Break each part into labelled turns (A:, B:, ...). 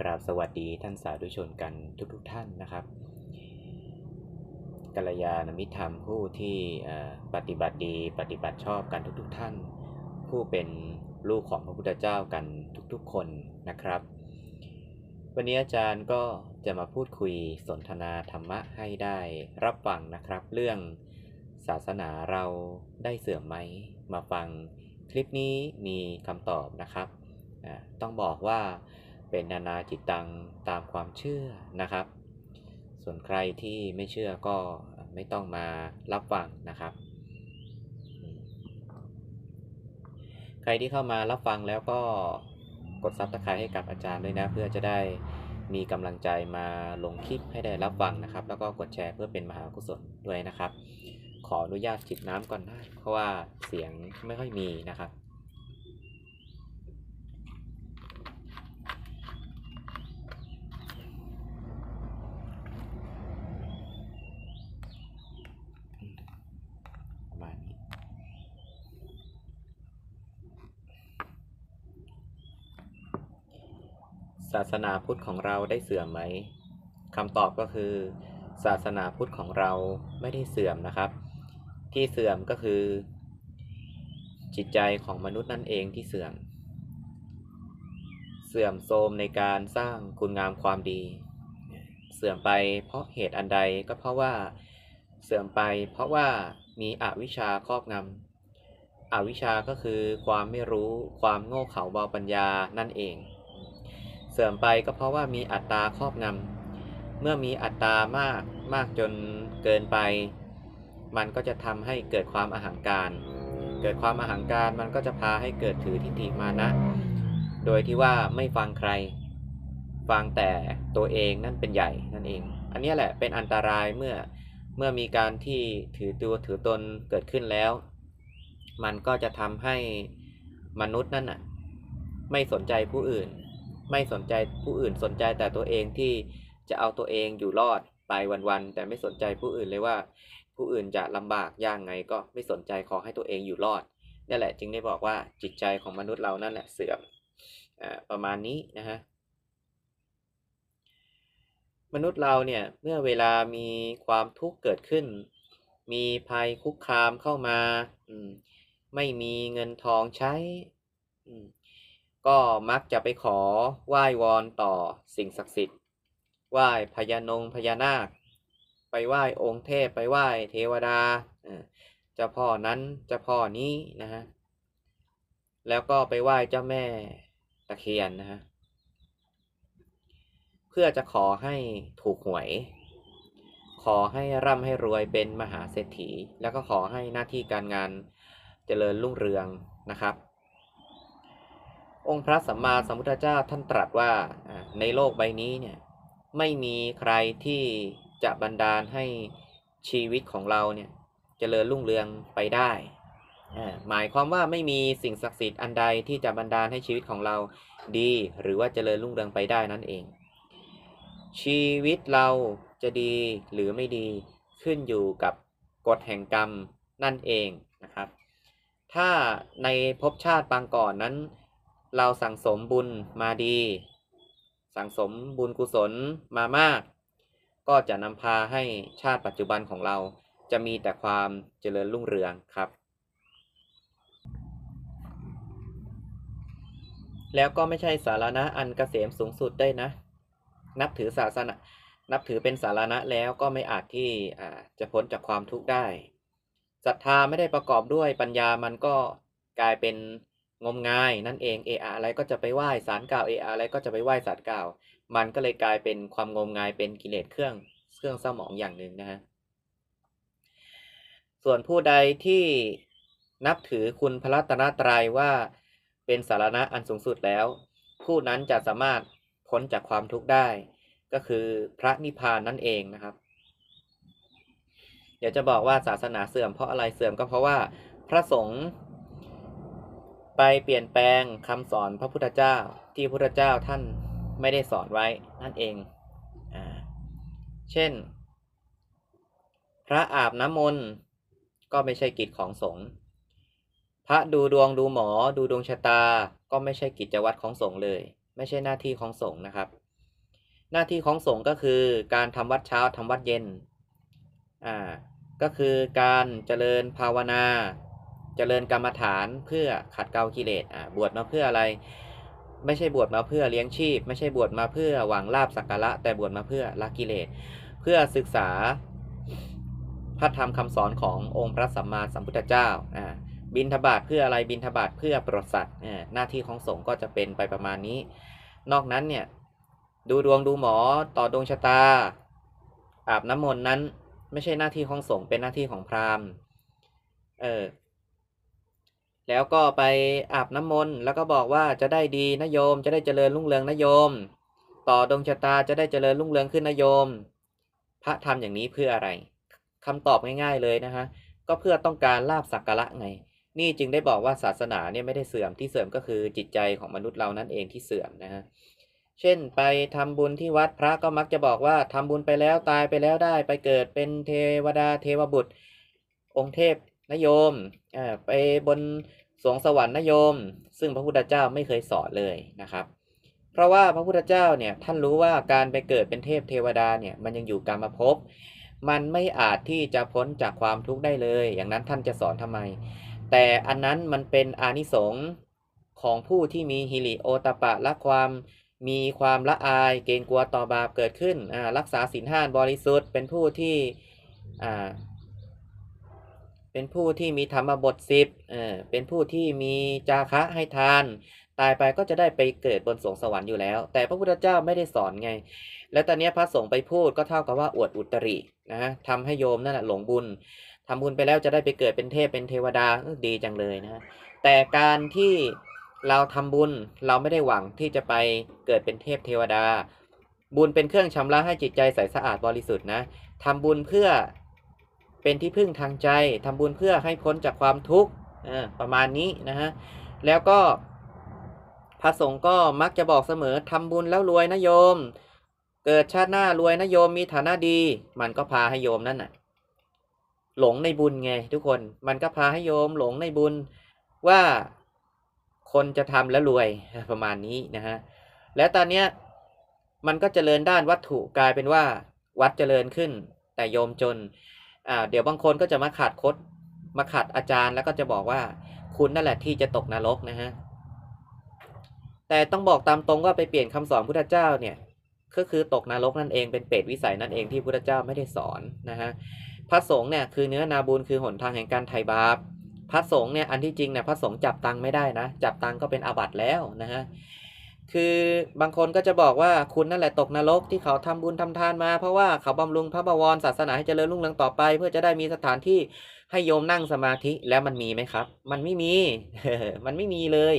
A: กราบสวัสดีท่านสาธุชนกันทุกๆทท่านนะครับกัลยาณมิตรธรรมผู้ที่ปฏิบัติดีปฏิบัติชอบกันทุกๆทท่าน ผู้เป็นลูกของพระพุทธเจ้ากันทุกๆคนนะครับ วันนี้อาจารย์ก็จะมาพูดคุยสนทนาธรรมะให้ได้รับฟังนะครับ เรื่องศาสนาเราได้เสื่อมไหมมาฟังคลิปนี้มีคำตอบนะครับต้องบอกว่า เป็นนานาจิตตังตามความเชื่อนะครับ ส่วนใครที่ไม่เชื่อก็ไม่ต้องมารับฟังนะครับ ใครที่เข้ามารับฟังแล้วก็กดซับสไครต์ให้กับอาจารย์ด้วยนะ เพื่อจะได้มีกำลังใจมาลงคลิปให้ได้รับฟังนะครับ แล้วก็กดแชร์เพื่อเป็นมหากุศลด้วยนะครับ ขออนุญาตจิบน้ำก่อนนะ เพราะว่าเสียงไม่ค่อยมีนะครับ ประมาณนี้ ศาสนาพุทธของเราได้เสื่อมไหมคำตอบก็คือ ศาสนาพุทธของเราไม่ได้เสื่อมนะครับ ที่เสื่อมก็คือ จิตใจของมนุษย์นั่นเองที่เสื่อม เสื่อมโทรมในการสร้างคุณงามความดี เสื่อมไปเพราะเหตุอันใดก็เพราะว่าเสื่อมไปเพราะว่ามีอวิชชาครอบงำอวิชชาก็คือความไม่รู้ความโง่เขลาเบาปัญญานั่นเอง สื่อมไปก็เพราะว่ามีอัตตาครอบงำเมื่อมีอัตตามากมากจนเกินไป มันก็จะทำให้เกิดความอาหังการ เกิดความอาหังการมันก็จะพาให้เกิดถือทิฏฐิมานะ โดยที่ว่าไม่ฟังใคร ฟังแต่ตัวเองนั่นเป็นใหญ่นั่นเอง อันนี้แหละเป็นอันตรายเมื่อเมื่อมีการที่ถือตัวถือตนเกิดขึ้นแล้ว มันก็จะทำให้มนุษย์นั่นน่ะไม่สนใจผู้อื่น ไม่สนใจผู้อื่นสนใจแต่ตัวเองที่จะเอาตัวเองอยู่รอดไปวันๆแต่ไม่สนใจผู้อื่นเลยว่า ผู้อื่นจะลำบากยากไงก็ไม่สนใจขอให้ตัวเองอยู่รอดนี่แหละจึงได้บอกว่าจิตใจของมนุษย์เรานั่นแหละเสื่อมอประมาณนี้นะฮะมนุษย์เราเนี่ยเมื่อเวลามีความทุกข์เกิดขึ้น มีภัยคุกคามเข้ามาอืมไม่มีเงินทองใช้อืม ก็มักจะไปขอไหว้วอนต่อสิ่งศักดิ์สิทธิ์ไหว้พญานงพญานาค ไปไหว้องค์เทพไปไหว้เทวดาเจ้าพ่อนั้นเจ้าพ่อนี้นะฮะแล้วก็ไปไหว้เจ้าแม่ตะเคียนนะฮะเพื่อจะขอให้ถูกหวย ขอให้ร่ำให้รวยเป็นมหาเศรษฐี แล้วก็ขอให้หน้าที่การงานเจริญรุ่งเรืองนะครับ องค์พระสัมมาสัมพุทธเจ้าท่านตรัสว่าในโลกใบนี้เนี่ยไม่มีใครที่จะบันดาลให้ชีวิตของเราเนี่ยเจริญรุ่งเรืองไปได้หมายความว่าไม่มีสิ่งศักดิ์สิทธิ์อันใดที่จะบันดาลให้ชีวิตของเราดี หรือว่าเจริญรุ่งเรืองไปได้นั่นเอง ชีวิตเราจะดีหรือไม่ดีขึ้นอยู่กับกฎแห่งกรรมนั่นเองนะครับ ถ้าในภพชาติปางก่อนนั้น เราสั่งสมบุญมาดี สั่งสมบุญกุศลมามาก ก็จะนำพาให้ชาติปัจจุบันของเราจะมีแต่ความเจริญรุ่งเรืองครับ แล้วก็ไม่ใช่สาระอันเกษมสูงสุดได้นะ นับถือศาสนานับถือเป็นสาระแล้วก็ไม่อาจที่จะพ้นจากความทุกข์ได้ศรัทธาไม่ได้ประกอบด้วยปัญญามันก็กลายเป็น งมงายนั่นเองเออะอะไรก็จะไปไหว้สารกล่าวเออะอะไรก็จะไปไหว้สารกล่าว มันก็เลยกลายเป็นความงมงายเป็นกิเลสเครื่องเครื่องเส้าหมองอย่างหนึ่งนะฮะส่วนผู้ใดที่นับถือคุณพระรัตนตรัยว่าเป็นสารณะอันสูงสุดแล้ว ผู้นั้นจะสามารถพ้นจากความทุกข์ได้ ก็คือพระนิพพานนั่นเองนะครับ เดี๋ยวจะบอกว่าศาสนาเสื่อมเพราะอะไรเสื่อมก็เพราะว่าพระสงฆ์ ไปเปลี่ยนแปลงคำสอนพระพุทธเจ้าที่พระพุทธเจ้าท่านไม่ได้สอนไว้นั่นเองอ่าเช่น พระอาบน้ำมนต์ก็ไม่ใช่กิจของสงฆ์พระดูดวงดูหมอดูดวงชะตา ก็ไม่ใช่กิจวัตรของสงฆ์เลย ไม่ใช่หน้าที่ของสงฆ์นะครับ หน้าที่ของสงฆ์ก็คือการทำวัดเช้าทำวัดเย็นอ่าก็คือการเจริญภาวนา จริญกรรมฐานเพื่อขัดเกลากิเลสอ่าบวชมาเพื่ออะไร ไม่ใช่บวชมาเพื่อเลี้ยงชีพ ไม่ใช่บวชมาเพื่อหวังลาบสักการะ แต่บวชมาเพื่อละกิเลส เพื่อศึกษาพระธรรมคำสอนขององค์พระสัมมาสัมพุทธเจ้าอ่าบินทบาทเพื่ออะไรบินทบาทเพื่อปรดสัตว์อ่าหน้าที่ของสงฆ์ก็จะเป็นไปประมาณนี้ นอกนั้นเนี่ยดูดวงดูหมอต่อดวงชะตา อาบน้ำมนต์นั้น ไม่ใช่หน้าที่ของสงฆ์เป็นหน้าที่ของพราหมณ์เออ แล้วก็ไปอาบน้ำมนต์แล้วก็บอกว่าจะได้ดีนะโยม จะได้เจริญรุ่งเรืองนะโยม ต่อดวงชะตาจะได้เจริญรุ่งเรืองขึ้นนะโยม พระทำอย่างนี้เพื่ออะไรคำตอบง่าย ๆเลยนะฮะก็เพื่อต้องการลาบสักการะไง นี่จึงได้บอกว่าศาสนาเนี่ยไม่ได้เสื่อมที่เสื่อมก็คือจิตใจของมนุษย์เรานั่นเองที่เสื่อมนะฮะเช่นไปทำบุญที่วัดพระก็มักจะบอกว่าทำบุญไปแล้วตายไปแล้วได้ไปเกิดเป็นเทวดาเทวบุตร องค์เทพ นโยมไปบนสวงสวรรค์นโยม ซึ่งพระพุทธเจ้าไม่เคยสอนเลยนะครับ เพราะว่าพระพุทธเจ้าเนี่ยท่านรู้ว่าการไปเกิดเป็นเทพเทวดาเนี่ยมันยังอยู่กรรมภพมันไม่อาจที่จะพ้นจากความทุกข์ได้เลย อย่างนั้นท่านจะสอนทำไม แต่อันนั้นมันเป็นอานิสงส์ของผู้ที่มีฮิริโอตปปะละความมีความละอายเกรงกลัวต่อบาปเกิดขึ้นรักษาศีลห้าบริสุทธิ์ เป็นผู้ที่ เป็นผู้ที่มีธรรมบทสิบเออเป็นผู้ที่มีจาคะให้ทาน ตายไปก็จะได้ไปเกิดบนสวงสวรรค์อยู่แล้ว แต่พระพุทธเจ้าไม่ได้สอนไง แล้วตอนนี้พระสงฆ์ไปพูดก็เท่ากับว่าอวดอุตรินะทำให้โยมนั่นแหละหลงบุญทำบุญไปแล้วจะได้ไปเกิดเป็นเทพเป็นเทวดาดีจังเลยนะแต่การที่เราทำบุญเราไม่ได้หวังที่จะไปเกิดเป็นเทพเทวดา บุญเป็นเครื่องชำระให้จิตใจใสสะอาดบริสุทธิ์นะทำบุญเพื่อ เป็นที่พึ่งทางใจทำบุญเพื่อให้พ้นจากความทุกข์ประมาณนี้นะฮะแล้วก็พระสงฆ์ก็มักจะบอกเสมอทำบุญแล้วรวยนะโยม เกิดชาติหน้ารวยนะโยมมีฐานะดี มันก็พาให้โยมนั่นน่ะหลงในบุญไงทุกคนมันก็พาให้โยมหลงในบุญว่าคนจะทำแล้วรวยประมาณนี้นะฮะแล้วตอนเนี้ยมันก็เจริญด้านวัตถุกลายเป็นว่า วัดเจริญขึ้นแต่โยมจน อ่าเดี๋ยวบางคนก็จะมาขัดคดมาขัดอาจารย์แล้วก็จะบอกว่าคุณนั่นแหละที่จะตกนรกนะฮะแต่ต้องบอกตามตรงว่าไปเปลี่ยนคำสอนพุทธเจ้าเนี่ยก็คือตกนรกนั่นเองเป็นเปรตวิสัยนั่นเองที่พุทธเจ้าไม่ได้สอนนะฮะพระสงฆ์เนี่ยคือเนื้อนาบุญคือหนทางแห่งการไถ่บาปพระสงฆ์เนี่ยอันที่จริงเนี่ยพระสงฆ์จับตังค์ไม่ได้นะ จับตังค์ก็เป็นอาบัติแล้วนะฮะ คือบางคนก็จะบอกว่าคุณนั่นแหละตกนรกที่เขาทำบุญทำทานมาเพราะว่าเขาบำรุงพระบวรศาสนาให้เจริญรุ่งเรืองต่อไป เพื่อจะได้มีสถานที่ให้โยมนั่งสมาธิแล้วมันมีไหมครับ มันไม่มี มันไม่มีเลย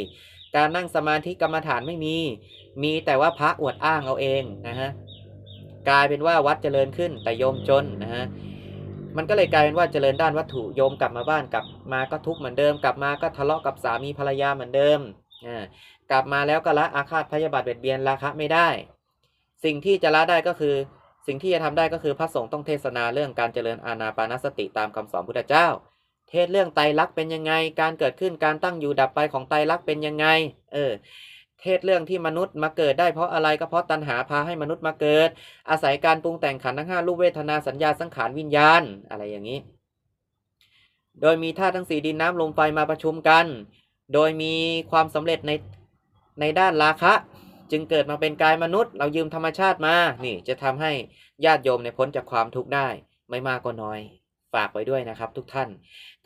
A: การนั่งสมาธิกรรมฐานไม่มี มีแต่ว่าพระอวดอ้างเอาเองนะฮะกลายเป็นว่าวัดเจริญขึ้นแต่โยมจนนะฮะมันก็เลยกลายเป็นว่าเจริญด้านวัตถุโยมกลับมาบ้านกลับมาก็ทุกข์เหมือนเดิม กลับมาก็ทะเลาะกับสามีภรรยาเหมือนเดิมอ่า กลับมาแล้วก็ละอาฆาตพยาบาทเบียดเบียนราคะไม่ได้ สิ่งที่จะละได้ก็คือ สิ่งที่จะทำได้ก็คือพระสงฆ์ต้องเทศนาเรื่องการเจริญอานาปานสติตามคำสอนพุทธเจ้า เทศเรื่องไตรลักษณ์เป็นยังไง การเกิดขึ้นการตั้งอยู่ดับไปของไตรลักษณ์เป็นยังไง เออ เทศเรื่องที่มนุษย์มาเกิดได้เพราะอะไรก็เพราะตัณหาพาให้มนุษย์มาเกิด อาศัยการปรุงแต่งขันทั้งห้ารูปเวทนาสัญญาสังขารวิญญาณ อะไรอย่างนี้ โดยมีธาตุทั้งสี่ดินน้ำลมไฟมาประชุมกัน โดยมีความสำเร็จใน ในด้านราคะ จึงเกิดมาเป็นกายมนุษย์ เรายืมธรรมชาติมานี่จะทำให้ญาติโยมเนี่ยพ้นจากความทุกข์ได้ไม่มากก็น้อยฝากไว้ด้วยนะครับ ทุกท่าน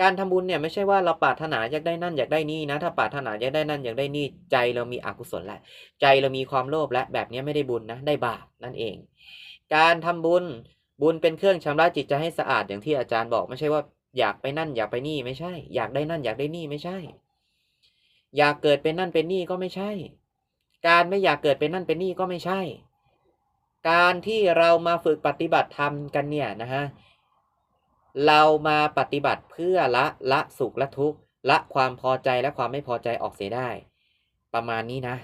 A: การทำบุญเนี่ยไม่ใช่ว่าเราปรารถนาอยากได้นั่นอยากได้นี่นะ ถ้าปรารถนาอยากได้นั่นอยากได้นี่ใจเรามีอกุศลแหละ ใจเรามีความโลภและแบบนี้ไม่ได้บุญนะได้บาปนั่นเอง การทำบุญบุญเป็นเครื่องชำระจิตใจให้สะอาดอย่างที่อาจารย์บอก ไม่ใช่ว่าอยากไปนั่นอยากไปนี่ไม่ใช่ อยากได้นั่นอยากได้นี่ไม่ใช่ อยากเกิดเป็นนั่นเป็นนี่ก็ไม่ใช่ การไม่อยากเกิดเป็นนั่นเป็นนี่ก็ไม่ใช่ การที่เรามาฝึกปฏิบัติธรรมกันเนี่ยนะฮะเรามาปฏิบัติเพื่อละละสุขละทุกข์ละความพอใจและความไม่พอใจออกเสียได้ ประมาณนี้นะ